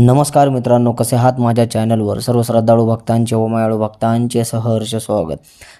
नमस्कार मित्रांनो कसे आहात माझ्या चॅनलवर? सर्व श्रद्धाळू भक्तांचे व मायाळू भक्तांचे सहर्ष स्वागत.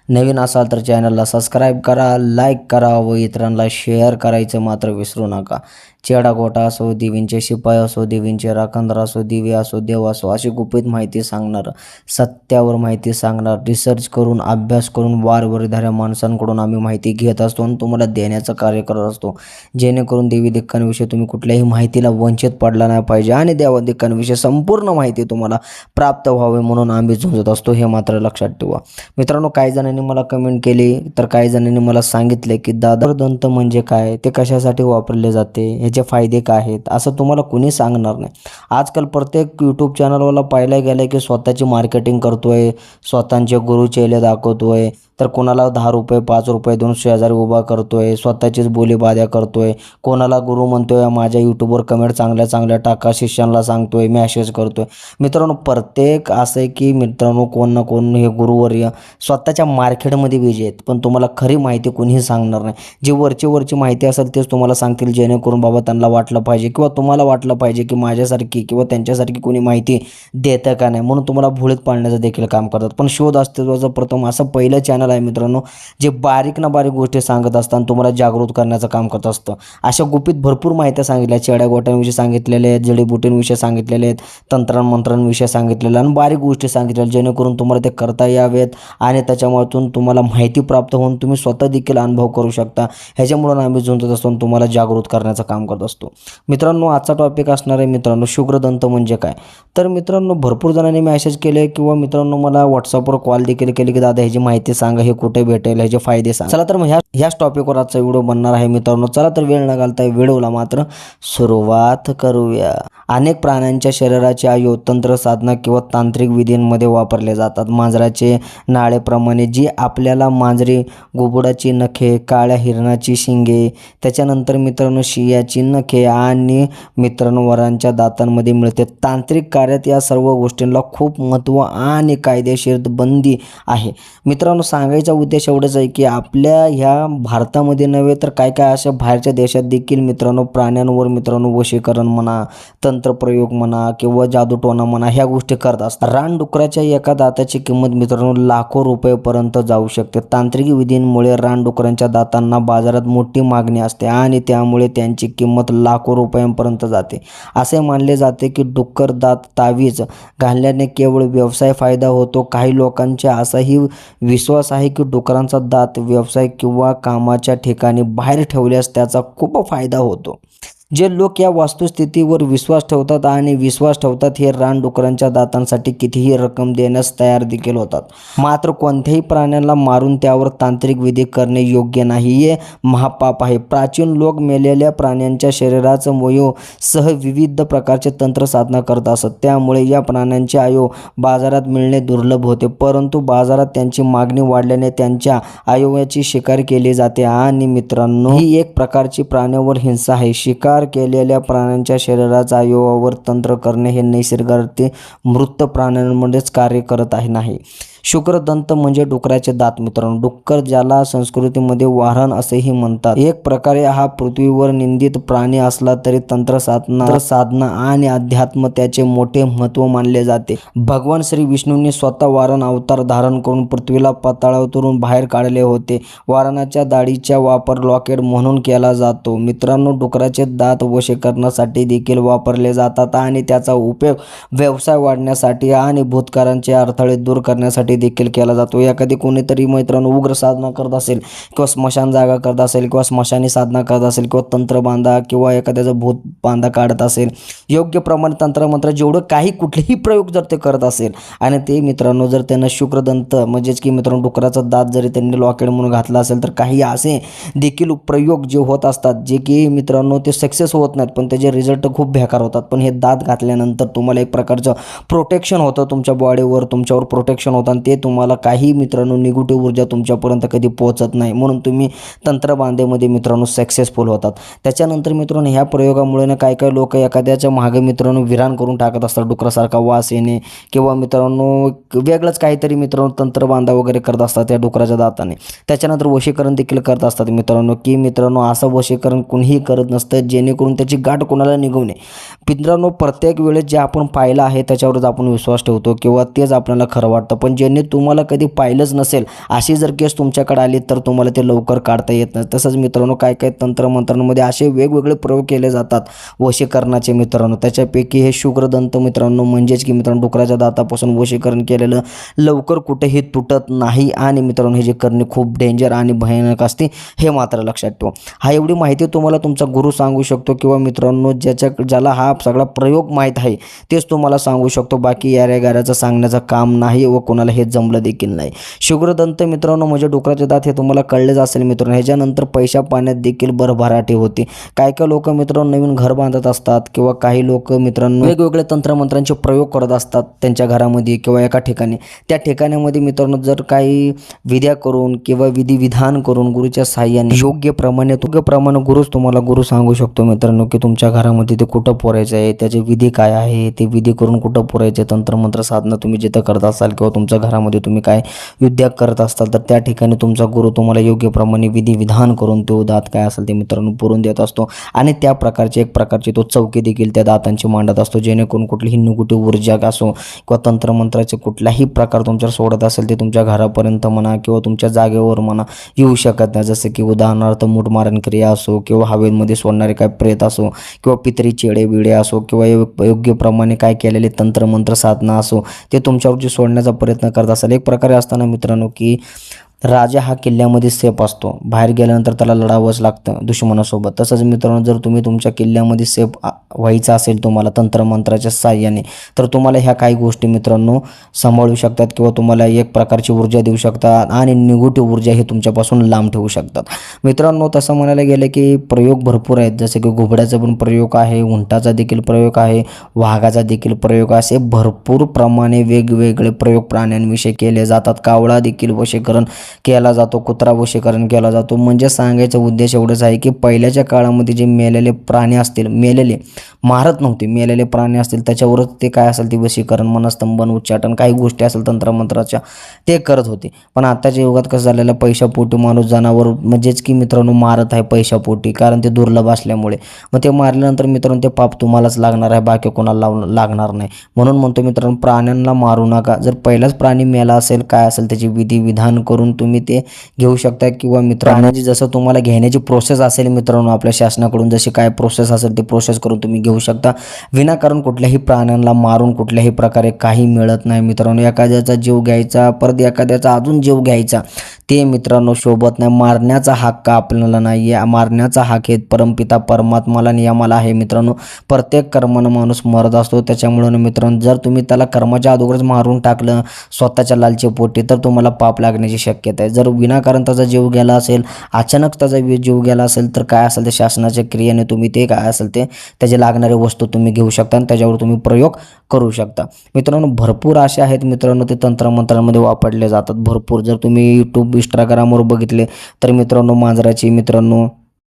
नवीन असाल तर चॅनलला सबस्क्राईब करा लाईक करा व इतरांना शेअर करायचं मात्र विसरू नका. चेडा गोटा असो देवींचे शिपाई असो देवींचे राखंदर असो दिवे असो देव असो अशी गुपित माहिती सांगणार सत्यावर माहिती सांगणार रिसर्च करून अभ्यास करून वारवरीधाऱ्या माणसांकडून आम्ही माहिती घेत असतो आणि तुम्हाला देण्याचं कार्य करत असतो. जेणेकरून देवी दिक्कांविषयी तुम्ही कुठल्याही माहितीला वंचित पडला नाही पाहिजे आणि देवा दिक्कांविषयी संपूर्ण माहिती तुम्हाला प्राप्त व्हावी म्हणून आम्ही झुंजत असतो हे मात्र लक्षात ठेवा. मित्रांनो काही जणांनी मला कमेंट केली तर काही जणांनी मला सांगितले की दादर दंत म्हणजे काय? ते कशासाठी वापरले जाते? ह्याचे फायदे काय आहेत? असं तुम्हाला कुणी सांगणार नाही. आजकाल प्रत्येक यूट्यूब चॅनलवाला पाहायला गेलं की स्वतःची मार्केटिंग करतोय स्वतःचे गुरु चेले दाखवतोय तर कोणाला दहा रुपये पाच रुपये दोन शेजारी उभा करतोय स्वतःचीच बोलीबाद्या करतोय कोणाला गुरु म्हणतोय माझ्या यूट्यूबवर कमेंट चांगल्या चांगल्या टाका शिष्यांना सांगतोय मॅसेज करतोय. मित्रांनो प्रत्येक असं आहे की मित्रांनो कोण ना कोण हे गुरुवर्य स्वतःच्या मार्केटमध्ये विजय आहेत. पण तुम्हाला खरी माहिती कोणीही सांगणार नाही. जी वरची वरची माहिती असेल तेच तुम्हाला सांगतील जेणेकरून बाबा त्यांना वाटलं पाहिजे किंवा तुम्हाला वाटलं पाहिजे की माझ्यासारखी किंवा त्यांच्यासारखी कोणी माहिती देतं का नाही. म्हणून तुम्हाला भुळीत पाळण्याचं देखील काम करतात. पण शोध अस्तित्वाचं प्रथम असं पहिलं चॅनल आहे मित्रांनो जे बारीक ना बारीक गोष्टी सांगत असताना तुम्हाला जागृत करण्याचं काम करत असतं. अशा गुपित भरपूर माहिती सांगितल्या चेड्या गोट्यांविषयी सांगितलेले आहेत जडीबुटींविषयी सांगितलेले आहेत तंत्रांमंत्रांविषयी सांगितलेलं आणि बारीक गोष्टी सांगितलेल्या जेणेकरून तुम्हाला ते करता यावेत आणि त्याच्यामधून तुम्हाला माहिती प्राप्त होऊन तुम्ही स्वतः देखील अनुभव करू शकता. ह्याच्यामुळं आम्ही झुंजत असतो तुम्हाला जागृत करण्याचं काम करत असतो. मित्रांनो आजचा टॉपिक असणार आहे मित्रांनो शुक्रदंत म्हणजे काय? तर मित्रांनो भरपूर जणांनी मेसेज केले किंवा मित्रांनो मला व्हॉट्सअपवर कॉल देखील केले की दादा ह्याची माहिती सांगा. हे कुठे भेटेल ह्याचे फायदे सांगा. चला तर मग ह्या ह्याच टॉपिकवर आजचा व्हिडिओ बनणार आहे मित्रांनो. चला तर वेळ न घालता व्हिडिओला मात्र सुरुवात करूया. अनेक प्राण्यांच्या शरीराचे आयु तंत्र साधना किंवा तांत्रिक विधींमध्ये वापरले जातात. मांजराचे नाळेप्रमाणे जी आपल्याला मांजरी गोबुडाची नखे काळ्या हिरणाची शिंगे त्याच्यानंतर मित्रांनो शियाची नखे आणि मित्रांनो वरांच्या दातांमध्ये मिळते. तांत्रिक कार्यात या सर्व गोष्टींना खूप महत्त्व आणि कायदेशीर बंदी आहे. मित्रांनो सांगायचा उद्देश एवढंच आहे की आपल्या ह्या भारतामध्ये नव्हे तर काय काय अशा बाहेरच्या देशात देखील मित्रांनो प्राण्यांवर मित्रांनो वशीकरण म्हणा तंत्र तंत्रप्रयोग म्हणा किंवा जादूटोणा म्हणा ह्या गोष्टी करत असतात. रानडुकराच्या एका दाताची किंमत मित्रांनो लाखो रुपयेपर्यंत जाऊ शकते. तांत्रिक विधींमुळे रानडुकरांच्या दातांना बाजारात मोठी मागणी असते आणि त्यामुळे त्यांची किंमत लाखो रुपयांपर्यंत जाते. असे मानले जाते की डुक्कर दात तावीज घालण्याने केवळ व्यवसाय फायदा होतो. काही लोकांचा असाही विश्वास आहे की डुकरांचा दात व्यवसाय किंवा कामाच्या ठिकाणी बाहेर ठेवल्यास त्याचा खूप फायदा होतो. जे लोक या वास्तुस्थितीवर विश्वास ठेवतात आणि विश्वास ठेवतात हे रानडुकरांच्या दातांसाठी कितीही रक्कम देण्यास तयार देखील होतात. मात्र कोणत्याही प्राण्यांना मारून त्यावर तांत्रिक विधी करणे योग्य नाही हे महापाप आहे. प्राचीन लोक मेलेल्या प्राण्यांच्या शरीराचं वयो सह विविध प्रकारचे तंत्र साधना करत असत. त्यामुळे या प्राण्यांचे आयो बाजारात मिळणे दुर्लभ होते. परंतु बाजारात त्यांची मागणी वाढल्याने त्यांच्या आयोगाची शिकार केली जाते. आणि मित्रांनो ही एक प्रकारची प्राण्यावर हिंसा आहे. शिकार केलेल्या प्राण्यांच्या शरीराचा अवयवावर तंत्र करणे हे नैसर्गार्थी मृत प्राण्यांमध्येच कार्य करत आहे नाही. शुक्रदंत म्हणजे डुकराचे दात मित्रांनो. डुक्कर ज्याला संस्कृतीमध्ये वाहन असेही म्हणतात. एक प्रकारे हा पृथ्वीवर निंदित प्राणी असला तरी तंत्र साधना साधना आणि अध्यात्म त्याचे मोठे महत्त्व मानले जाते. भगवान श्री विष्णूंनी स्वतः वारण अवतार धारण करून पृथ्वीला पाताळावरून बाहेर काढले होते. वारणाच्या दाढीचा वापर लॉकेट म्हणून केला जातो. मित्रांनो डुकराचे दात वशीकरणासाठी देखील वापरले जातात आणि त्याचा उपयोग व्यवसाय वाढण्यासाठी आणि भूतकारांचे अडथळे दूर करण्यासाठी देखील केला जातो. एखादी कोणीतरी मित्रांनो उग्र साधना करत असेल किंवा स्मशान जागा करत असेल किंवा स्मशानी साधना करत असेल किंवा तंत्र बांधा किंवा एखाद्याचं भूत बांधा काढत असेल योग्य प्रमाणे तंत्रमंत्र जेवढं काही कुठलेही प्रयोग जर ते करत असेल आणि ते मित्रांनो जर त्यांना शुक्रदंत म्हणजेच की मित्रांनो डुकराचा दात जरी त्यांनी लॉकेट म्हणून घातला असेल तर काही असे देखील प्रयोग जे होत असतात जे की मित्रांनो ते सक्सेस होत नाहीत पण त्याचे रिझल्ट खूप बेकार होतात. पण हे दात घातल्यानंतर तुम्हाला एक प्रकारचं प्रोटेक्शन होतं तुमच्या बॉडीवर तुमच्यावर प्रोटेक्शन होतं पण ते तुम्हाला काही मित्रांनो निगेटिव्ह ऊर्जा तुमच्यापर्यंत कधी पोहोचत नाही. म्हणून तुम्ही तंत्रबांधेमध्ये मित्रांनो सक्सेसफुल होतात. त्याच्यानंतर मित्रांनो ह्या प्रयोगामुळे ना काय काय लोक एखाद्याच्या मागे मित्रांनो विरान करून टाकत असतात डुकरासारखा वास येणे किंवा मित्रांनो वेगळंच काहीतरी मित्रांनो तंत्रबांधा वगैरे करत असतात त्या डुकराच्या दाताने. त्याच्यानंतर वशीकरण देखील करत असतात मित्रांनो की मित्रांनो असं वशीकरण कुणीही करत नसतं जेणेकरून त्याची गाठ कोणाला निघू नये. मित्रांनो प्रत्येक वेळेस जे आपण पाहिलं आहे त्याच्यावरच आपण विश्वास ठेवतो किंवा तेच आपल्याला खरं वाटतं. पण जे ज्यांनी तुम्हाला कधी पाहिलंच नसेल अशी जर केस तुमच्याकडे आली तर तुम्हाला ते लवकर काढता येत नाही. तसंच मित्रांनो काय काय तंत्रमंत्रांमध्ये असे वेगवेगळे प्रयोग केले जातात वशीकरणाचे मित्रांनो. त्याच्यापैकी हे शुक्रदंत मित्रांनो म्हणजेच की मित्रांनो डुकराच्या दातापासून वशीकरण केलेलं लवकर कुठेही तुटत नाही आणि मित्रांनो हे जे करणे खूप डेंजर आणि भयानक असते हे मात्र लक्षात ठेवा. हा एवढी माहिती तुम्हाला तुमचा गुरु सांगू शकतो किंवा मित्रांनो ज्याच्या ज्याला हा सगळा प्रयोग माहीत आहे तेच तुम्हाला सांगू शकतो. बाकी याऱ्या गाऱ्याचं सांगण्याचं काम नाही व कोणाला हे जमलं देखील नाही. शुक्रदंत मित्रांनो म्हणजे डुकराचे दात हे तुम्हाला कळलेच असेल मित्रांनो. ह्याच्यानंतर पैशा पाण्यात देखील भरभराटी होते. काय काय लोक मित्रांनो नवीन घर बांधत असतात किंवा काही लोक मित्रांनो वेगवेगळ्या तंत्रमंत्रांचे प्रयोग करत असतात त्यांच्या घरामध्ये किंवा एका ठिकाणी. त्या ठिकाणामध्ये मित्रांनो जर काही विद्या करून किंवा विधी विधान करून गुरुच्या साह्याने योग्य प्रमाणे योग्य प्रमाणे गुरुच तुम्हाला गुरु सांगू शकतो मित्रांनो की तुमच्या घरामध्ये ते कुठं पुरायचं आहे त्याचे विधी काय आहे ते विधी करून कुठं पुरायचे तंत्रमंत्र साधनं तुम्ही जिथं करत असाल किंवा तुमच्या घरामध्ये तुम्ही काय युद्ध करत असाल तर त्या ठिकाणी तुमचा गुरु तुम्हाला योग्य प्रमाणे विधी विधान करून तो दात काय असेल ते मित्रांनो पुरून देत असतो. आणि त्या प्रकारचे एक प्रकारची तो चौकी देखील त्या दातांची मांडत असतो जेणेकरून कुठलीही निगेटिव्ह ऊर्जा असो किंवा तंत्रमंत्राचे कुठलाही प्रकार तुमच्यावर सोडत असेल ते तुमच्या घरापर्यंत म्हणा किंवा तुमच्या जागेवर म्हणा येऊ शकत नाही. जसं की उदाहरणार्थ मुठमारण क्रिया असो किंवा हवेमध्ये सोडणारे काय प्रेत असो किंवा पितरी चेडे बिडे असो किंवा यो- योग्य प्रमाणे काय केलेले तंत्रमंत्र साधना असो ते तुमच्यावरची सोडण्याचा प्रयत्न करत असाल. एक प्रकारे असताना मित्रांनो की राजा हा किल्ल्यामध्ये सेफ असतो. बाहेर गेल्यानंतर त्याला लढावंच लागतं दुश्मनासोबत. तसंच मित्रांनो जर तुम्ही तुमच्या किल्ल्यामध्ये सेफ व्हायचं असेल तुम्हाला तंत्रमंत्राच्या साह्याने तर तुम्हाला ह्या काही गोष्टी मित्रांनो सांभाळू शकतात किंवा तुम्हाला एक प्रकारची ऊर्जा देऊ शकतात आणि निगेटिव्ह ऊर्जा हे तुमच्यापासून लांब ठेवू शकतात. मित्रांनो तसं म्हणायला गेलं की प्रयोग भरपूर आहेत. जसे की घुबड्याचा पण प्रयोग आहे उंटाचा देखील प्रयोग आहे वाघाचा देखील प्रयोग असे भरपूर प्रमाणे वेगवेगळे प्रयोग प्राण्यांविषयी केले जातात. कावळा देखील वशीकरण केला जातो कुत्रा वशीकरण केला जातो. म्हणजे सांगायचा उद्देश एवढंच आहे की पहिल्याच्या काळामध्ये जे मेलेले प्राणी असतील मेलेले मारत नव्हते मेलेले प्राणी असतील त्याच्यावरच ते काय असेल ते वशीकरण मनस्तंभन उच्चाटन काही गोष्टी असेल तंत्रमंत्राच्या ते करत होते. पण आत्ताच्या युगात कसं झालेलं पैशापोटी माणूस जनावर म्हणजेच की मित्रांनो मारत आहे पैशापोटी कारण ते दुर्लभ असल्यामुळे. मग ते मारल्यानंतर मित्रांनो ते पाप तुम्हालाच लागणार आहे बाकी कोणाला लाव लागणार नाही. म्हणून म्हणतो मित्रांनो प्राण्यांना मारू नका. जर पहिलाच प्राणी मेला असेल काय असेल त्याची विधी विधान करून तुम्ही ते घेऊ शकता किंवा मित्रांची जसं तुम्हाला घेण्याची प्रोसेस असेल मित्रांनो आपल्या शासनाकडून जशी काय प्रोसेस असेल ती प्रोसेस करून तुम्ही घेऊ शकता. विनाकारण कुठल्याही प्राण्यांना मारून कुठल्याही प्रकारे काही मिळत नाही मित्रांनो. एखाद्याचा जीव घ्यायचा परत एखाद्याचा अजून जीव घ्यायचा ते मित्रांनो शोभत नाही. मारण्याचा हक्क आपल्याला नाही आहे मारण्याचा हक हे परमपिता परमात्माला नियमाला आहे. मित्रांनो प्रत्येक कर्मानं माणूस मरत असतो. त्याच्यामुळं मित्रांनो जर तुम्ही त्याला कर्माच्या अगोदरच मारून टाकलं स्वतःच्या लालची पोटी तर तुम्हाला पाप लागण्याची शक्यता आहे. जर विनाकारण त्याचा जीव गेला असेल अचानक त्याचा जीव गेला असेल तर काय असेल ते शासनाच्या क्रियेने तुम्ही ते काय असेल ते त्याचे लागणारे वस्तू तुम्ही घेऊ शकता आणि त्याच्यावर तुम्ही प्रयोग करू शकता. मित्रांनो भरपूर असे आहेत मित्रांनो ते तंत्रमंत्रांमध्ये वापरले जातात. भरपूर. जर तुम्ही यूट्यूब इंस्टाग्रामवर बघितले. तर मित्रांनो मांजराची मित्रांनो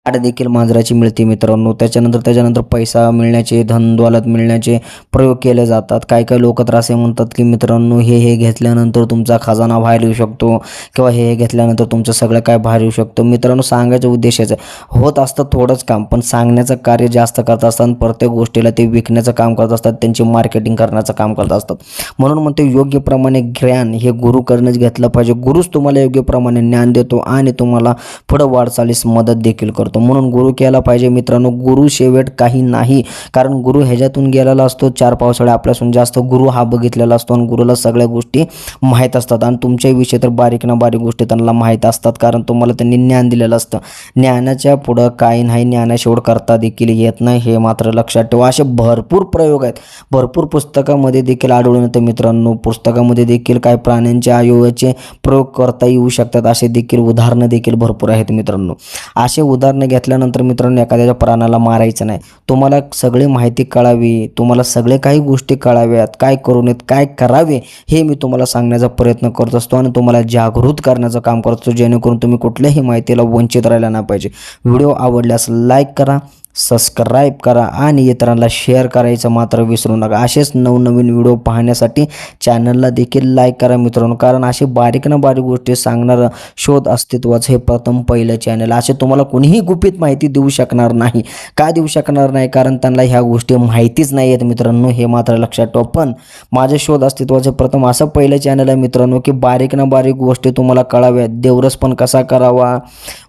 आड देखील मांजराची मिळते मित्रांनो. त्याच्यानंतर त्याच्यानंतर पैसा मिळण्याचे धनदौलत मिळण्याचे प्रयोग केले जातात. काय काय लोक तर असे म्हणतात की मित्रांनो हे हे घेतल्यानंतर तुमचा खजाना बाहेर येऊ शकतो किंवा हे हे घेतल्यानंतर तुमचं सगळं काय बाहेर येऊ शकतो. मित्रांनो सांगायचं उद्देशाचं होत असतं थोडंच काम पण सांगण्याचं कार्य जास्त करत असतात प्रत्येक गोष्टीला ते विकण्याचं काम करत असतात त्यांची मार्केटिंग करण्याचं काम करत असतात. म्हणून म्हणते योग्य प्रमाणे ज्ञान हे गुरु करणंच घेतलं पाहिजे. गुरुच तुम्हाला योग्य प्रमाणे ज्ञान देतो आणि तुम्हाला पुढं वाटचालीस मदत देखील करतो. म्हणून गुरु केला पाहिजे. मित्रांनो गुरु शेवट काही नाही. कारण गुरु ह्याच्यातून गेलेला असतो. चार पावसाळे आपल्यासून जास्त गुरु हा बघितलेला असतो आणि गुरुला सगळ्या गोष्टी माहीत असतात. आणि तुमच्याविषयी तर बारीक ना बारीक गोष्टी त्यांना माहीत असतात. कारण तुम्हाला त्यांनी ज्ञान दिलेलं असतं. ज्ञानाच्या पुढं काही नाही. ज्ञानाशेवट करता देखील येत नाही. हे मात्र लक्षात ठेवा. असे भरपूर प्रयोग आहेत. भरपूर पुस्तकामध्ये देखील आढळून येतं मित्रांनो. पुस्तकामध्ये देखील काय प्राण्यांच्या आयोगाचे प्रयोग करता येऊ शकतात. असे देखील उदाहरणं देखील भरपूर आहेत मित्रांनो. असे उदाहरणं निर्णय घेतल्यानंतर मित्रांनो एखाद्याच्या प्राणाला मारायचं नाही. तुम्हाला सगळी माहिती कळावी तुम्हाला सगळे काही गोष्टी कळाव्यात. काय करू नयेत काय करावे हे मी तुम्हाला सांगण्याचा प्रयत्न करत असतो आणि तुम्हाला जागृत करण्याचं काम करत असतो जेणेकरून तुम्ही कुठल्याही माहितीला वंचित राहायला नाही पाहिजे. व्हिडिओ आवडल्यास लाईक करा सबस्क्राईब करा आणि इतरांना शेअर करायचं मात्र विसरू नका. असेच नवनवीन व्हिडिओ पाहण्यासाठी चॅनलला देखील लाईक करा मित्रांनो. कारण असे बारीक ना बारीक गोष्टी सांगणारं शोध अस्तित्वाचं हे प्रथम पहिलं चॅनल असे तुम्हाला कोणीही गुपित माहिती देऊ शकणार नाही. का देऊ शकणार नाही? कारण त्यांना ह्या गोष्टी माहितीच नाही आहेत मित्रांनो. हे मात्र लक्षात ठेवा. पण माझे शोध अस्तित्वाचे प्रथम असं पहिलं चॅनल आहे मित्रांनो की बारीक ना बारीक गोष्टी तुम्हाला कळाव्यात. देवरस पण कसा करावा?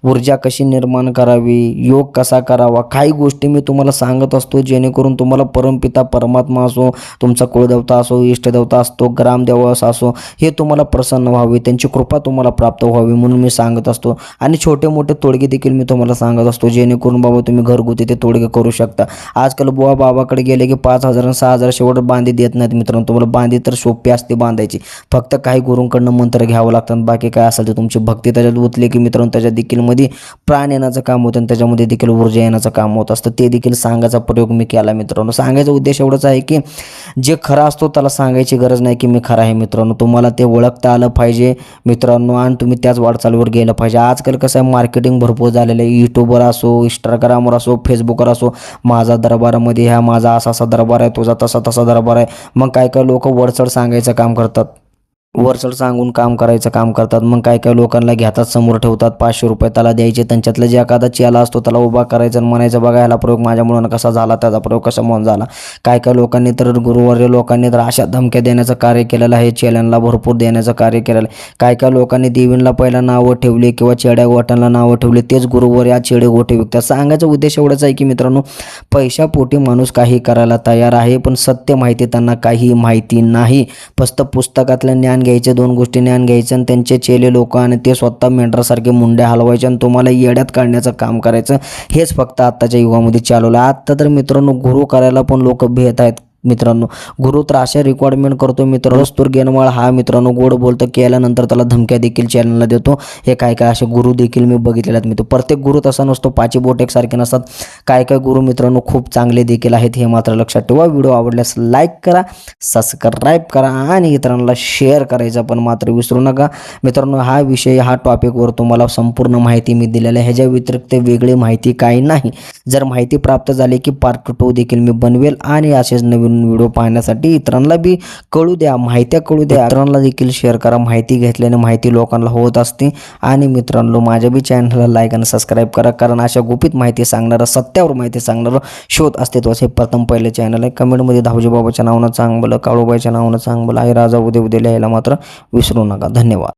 ऊर्जा कशी निर्माण करावी? योग कसा करावा? काही गोष्टी मी तुम्हाला सांगत असतो जेणेकरून तुम्हाला परमपिता परमात्मा असो तुमचा कुळदेवता असो इष्टदेवता असतो ग्रामदेवस असो हे तुम्हाला प्रसन्न व्हावे त्यांची कृपा तुम्हाला प्राप्त व्हावी म्हणून मी सांगत असतो. आणि छोटे मोठे तोडगे देखील मी तुम्हाला सांगत असतो जेणेकरून बाबा तुम्ही घरगुती ते तोडगे करू शकता. आजकाल बुवा बाबाकडे गेले की पाच हजार आणि सहा हजार शेवट बांधी देत नाहीत मित्रांनो तुम्हाला बांधी तर सोपी असते बांधायची. फक्त काही गुरूंकडनं मंत्र घ्यावं लागतात बाकी काय असेल तर तुमची भक्ती त्याच्यात उतली की मित्रांनो त्याच्या देखील मध्ये प्राण येण्याचं काम होतं आणि त्याच्यामध्ये देखील ऊर्जा येण्याचं काम होतं. असतं. ते देखील सांगायचा प्रयोग मी केला मित्रांनो. सांगायचा उद्देश एवढाच आहे की जे खरं असतो त्याला सांगायची गरज नाही की मी खरा आहे मित्रांनो. तुम्हाला ते ओळखता आलं पाहिजे मित्रांनो आणि तुम्ही त्याच वाटचालीवर गेलं पाहिजे. आजकाल कसं आहे मार्केटिंग भरपूर झालेलं आहे. यूट्यूबवर असो इंस्टाग्रामवर असो फेसबुकवर असो माझा दरबारामध्ये ह्या माझा असा असा दरबार आहे तुझा तसा तसा दरबार आहे. मग काय काय लोक वरचढ सांगायचं काम करतात? वरचढ सांगून काम करायचं काम करतात. मग काय काय लोकांना घेतात समोर ठेवतात पाचशे रुपये त्याला द्यायचे. त्यांच्यातलं जे एखादा चेला असतो त्याला उभा करायचा आणि म्हणायचं बघा ह्याला प्रयोग माझ्या मुलांना कसा झाला त्याचा प्रयोग कसा म्हणून झाला. काय काय लोकांनी तर गुरुवर्य लोकांनी तर अशा धमक्या देण्याचं कार्य केलेलं आहे. चेल्यांना भरपूर देण्याचं कार्य केलेलं आहे. काय काय लोकांनी देवींना पहिला नावं ठेवली किंवा चेड्या गोट्यांना नावं ठेवली. तेच गुरुवर या चेडे गोटे विकतात. सांगायचा उद्देश एवढाच आहे की मित्रांनो पैशापोटी माणूस काही करायला तयार आहे पण सत्य माहिती त्यांना काही माहिती नाही. फक्त पुस्तकातलं ज्ञान घ्यायचे दोन गोष्टी ज्ञान घ्यायचं आणि त्यांचे चेले लोक आणि ते स्वतः मेंढरासारखे मुंड्या हलवायचे आणि तुम्हाला येड्यात काढण्याचं काम करायचं. हेच फक्त आत्ताच्या युगामध्ये चालवलं आत्ता तर मित्रांनो गुरु करायला पण लोक भेट आहेत. मित्रांनो गुरु तर अशा रिक्वायरमेंट करतो मित्र रस्तूर गेनवाळ हा मित्रांनो गोड बोलतं केल्यानंतर त्याला धमक्या देखील चॅनलला देतो. हे काय काय असे गुरु देखील मी बघितलेले आहेत मित्र. प्रत्येक गुरु तसा नसतो पाची बोट एकसारखे नसतात. काय काय गुरु मित्रांनो खूप चांगले देखील आहेत हे मात्र लक्षात ठेवा. व्हिडिओ आवडल्यास लाईक करा सबस्क्राईब करा आणि इतरांना शेअर करायचं पण मात्र विसरू नका. मित्रांनो हा विषय हा टॉपिकवर तुम्हाला संपूर्ण माहिती मी दिलेली आहे. ह्याच्या व्यतिरिक्त वेगळी माहिती काही नाही. जर माहिती प्राप्त झाली की पार्ट टू देखील मी बनवेल आणि असेच नवीन व्हिडिओ पाहण्यासाठी इतरांना बी कळू द्या माहित्या कळू द्या. इतरांना देखील शेअर करा माहिती घेतल्याने माहिती लोकांना होत असते. आणि मित्रांनो माझ्या बी चॅनलला लाईक आणि सबस्क्राईब करा कारण अशा गुपित माहिती सांगणारं सत्यावर माहिती सांगणारं शोध अस्तित्वाचे हे प्रथम पहिले चॅनल आहे. कमेंटमध्ये धावजी बाबाच्या नावानं चांगलं काळूबाईच्या नावानं चांगलं आहे राजा उद्या उद्या लिहायला मात्र विसरू नका. धन्यवाद.